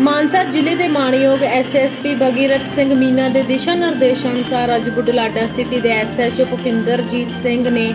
ਮਾਨਸਾ ਜ਼ਿਲ੍ਹੇ ਦੇ ਮਾਣਯੋਗ ਐਸਐਸਪੀ ਭਗੀਰਥ ਸਿੰਘ ਮੀਨਾ ਦੇ ਦਿਸ਼ਾ ਨਿਰਦੇਸ਼ਾਂ ਅਨੁਸਾਰ ਅੱਜ ਬੁਢਲਾਡਾ ਸਿਟੀ ਦੇ ਐਸਐਚਓ ਭੁਪਿੰਦਰਜੀਤ ਸਿੰਘ ਨੇ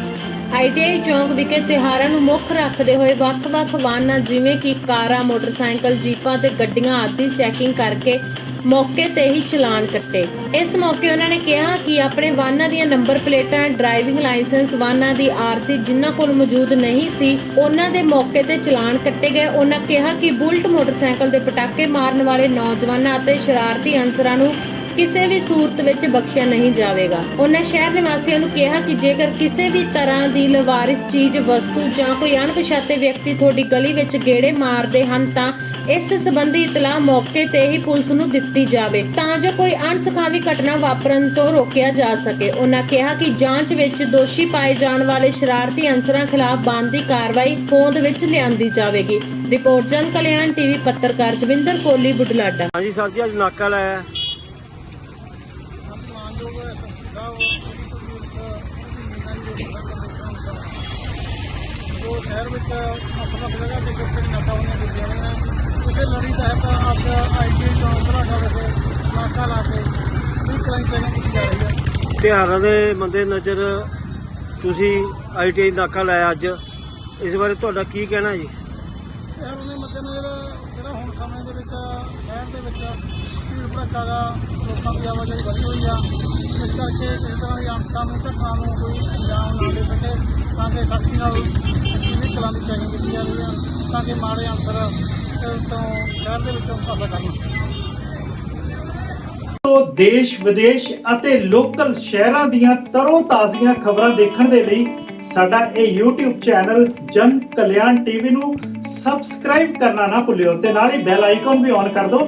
ਆਈਟੀਆਈ ਚੌਂਕ ਵਿਖੇ ਤਿਉਹਾਰਾਂ ਨੂੰ ਮੁੱਖ ਰੱਖਦੇ ਹੋਏ ਵੱਖ-ਵੱਖ ਵਾਹਨਾਂ ਜਿਵੇਂ ਕਿ ਕਾਰਾਂ, ਮੋਟਰਸਾਈਕਲ, ਜੀਪਾਂ ਤੇ ਗੱਡੀਆਂ ਆਦਿ ਚੈਕਿੰਗ ਕਰਕੇ ਮੌਕੇ ਤੇ ਹੀ ਚਲਾਨ ਕੱਟੇ। ਇਸ ਮੌਕੇ ਉਹਨਾਂ ਨੇ ਕਿਹਾ ਕਿ ਆਪਣੇ ਵਾਹਨਾਂ ਦੀਆਂ ਨੰਬਰ ਪਲੇਟਾਂ, ਡਰਾਈਵਿੰਗ ਲਾਇਸੈਂਸ, ਵਾਹਨਾਂ ਦੀ ਆਰਸੀ ਜਿਨ੍ਹਾਂ ਕੋਲ ਮੌਜੂਦ ਨਹੀਂ ਸੀ, ਉਹਨਾਂ ਦੇ ਮੌਕੇ ਤੇ ਚਲਾਨ ਕੱਟੇ ਗਏ। ਉਹਨਾਂ ਕਿਹਾ ਕਿ ਬੁਲਟ ਮੋਟਰਸਾਈਕਲ ਦੇ ਪਟਾਕੇ ਮਾਰਨ ਵਾਲੇ ਨੌਜਵਾਨਾਂ ਅਤੇ ਸ਼ਰਾਰਤੀ ਅਨਸਰਾਂ ਨੂੰ ਕਿਸੇ ਵੀ ਸੂਰਤ ਵਿੱਚ ਬਖਸ਼ਿਆ ਨਹੀਂ ਜਾਵੇਗਾ। ਉਹਨਾਂ ਸ਼ਹਿਰ ਨਿਵਾਸੀਆਂ ਨੂੰ ਕਿਹਾ ਕਿ ਜੇਕਰ ਕਿਸੇ ਵੀ ਤਰ੍ਹਾਂ ਦੀ ਲਵਾਰਿਸ ਚੀਜ਼, ਵਸਤੂ ਜਾਂ ਕੋਈ ਅਣਪਛਾਤੇ ਵਿਅਕਤੀ ਤੁਹਾਡੀ ਗਲੀ ਵਿੱਚ ਗੇੜੇ ਮਾਰਦੇ ਹਨ, ਤਾਂ ਇਸ ਸੰਬੰਧੀ ਇਤਲਾਹ ਮੌਕੇ ਤੇ ਹੀ ਪੁਲਿਸ ਨੂੰ ਦਿੱਤੀ ਜਾਵੇ, ਤਾਂ ਜੋ ਕੋਈ ਅਣਸੁਖਾਵੀ ਘਟਨਾ ਵਾਪਰਨ ਤੋਂ ਰੋਕਿਆ ਜਾ ਸਕੇ। ਉਹਨਾਂ ਕਿਹਾ ਕਿ ਜਾਂਚ ਵਿੱਚ ਦੋਸ਼ੀ ਪਾਏ ਜਾਣ ਵਾਲੇ ਸ਼ਰਾਰਤੀ ਅਨਸਰਾਂ ਖਿਲਾਫ ਬਣਦੀ ਕਾਰਵਾਈ ਹੋਂਦ ਵਿੱਚ ਲਿਆਂਦੀ ਜਾਵੇਗੀ। ਰਿਪੋਰਟ ਜਨ ਕਲਿਆਣ ਟੀਵੀ ਪੱਤਰਕਾਰ ਦਵਿੰਦਰ ਕੋਲੀ, ਬੁਢਲਾਡਾ। ਹਾਂਜੀ ਸਾਹਿਬ ਜੀ, ਅੱਜ ਨਾਕਾ ਲਾਇਆ। ਆਪਣੇ ਐਸਐਸਪੀ ਸਾਹਿਬ ਜੋ ਸ਼ਹਿਰ ਵਿੱਚ ਵੱਖ ਜਗ੍ਹਾ ਤੇ ਛੋਟੇ ਨਾਕਾ ਹੋਈਆਂ ਨੇ ਕਿਸੇ ਲੜੀ ਤਹਿਤ ਅੱਜ ਆਈਟੀ ਚੌਂਕ ਬਰਾਡਾ ਵਿਖੇ ਨਾਕਾ ਲਾ ਕੇ ਵੀ ਕਲਾਈ ਚੈਕਿੰਗ ਕੀਤੀ ਜਾ ਰਹੀ ਹੈ ਤਿਉਹਾਰਾਂ ਦੇ ਮੰਦੇ ਨਜ਼ਰ ਤੁਸੀਂ ਆਈਟੀਆਈ ਨਾਕਾ ਲਾਇਆ ਅੱਜ। ਇਸ ਬਾਰੇ ਤੁਹਾਡਾ ਕੀ ਕਹਿਣਾ ਜੀ? ਇਹ ਉਹਨੇ ਮੱਦੇਨਜ਼ਰ ਜਿਹੜਾ ਹੁਣ ਸਮੇਂ ਦੇ ਵਿੱਚ, ਸ਼ਹਿਰ ਦੇ ਵਿੱਚ ਭੀੜ ਭੜੱਕਾ ਦਾ ਲੋਕਾਂ ਦੀ ਆਵਾਜਾਈ ਵਧੀ ਹੋਈ ਆ। ਇਸ ਕਰਕੇ ਕਿਸੇ ਤਰ੍ਹਾਂ ਦੀ ਅਨਸਕਾਮੀ ਘਟਨਾ ਨੂੰ ਕੋਈ ਅੰਜਾਮ ਨਾ ਦੇ ਸਕੇ, ਤਾਂ ਕਿ ਸਖਤੀ ਨਾਲ ਸਖਤੀ ਕਲਾਂ ਦੀ ਚੈਕਿੰਗ ਕੀਤੀ ਜਾ ਰਹੀ ਆ, ਤਾਂ ਕਿ ਮਾੜੇ ਅਨਸਰ ਤੋਂ ਸ਼ਹਿਰ ਦੇ ਵਿੱਚੋਂ ਪਾਸਾ ਕਰਨ ਤੋਂ ਦੇਸ਼, ਵਿਦੇਸ਼ ਅਤੇ ਲੋਕਲ ਸ਼ਹਿਰਾਂ ਦੀਆਂ ਤਰੋ ਤਾਜ਼ੀਆਂ ਖਬਰਾਂ ਦੇਖਣ ਦੇ ਲਈ ਸਾਡਾ ਇਹ YouTube ਚੈਨਲ ਜਨ ਕਲਿਆਣ ਟੀਵੀ ਨੂੰ ਸਬਸਕ੍ਰਾਈਬ ਕਰਨਾ ਨਾ ਭੁੱਲਿਓ ਤੇ ਨਾਲ ਹੀ ਬੈਲ ਆਈਕਨ ਵੀ ਔਨ ਕਰ ਦਿਓ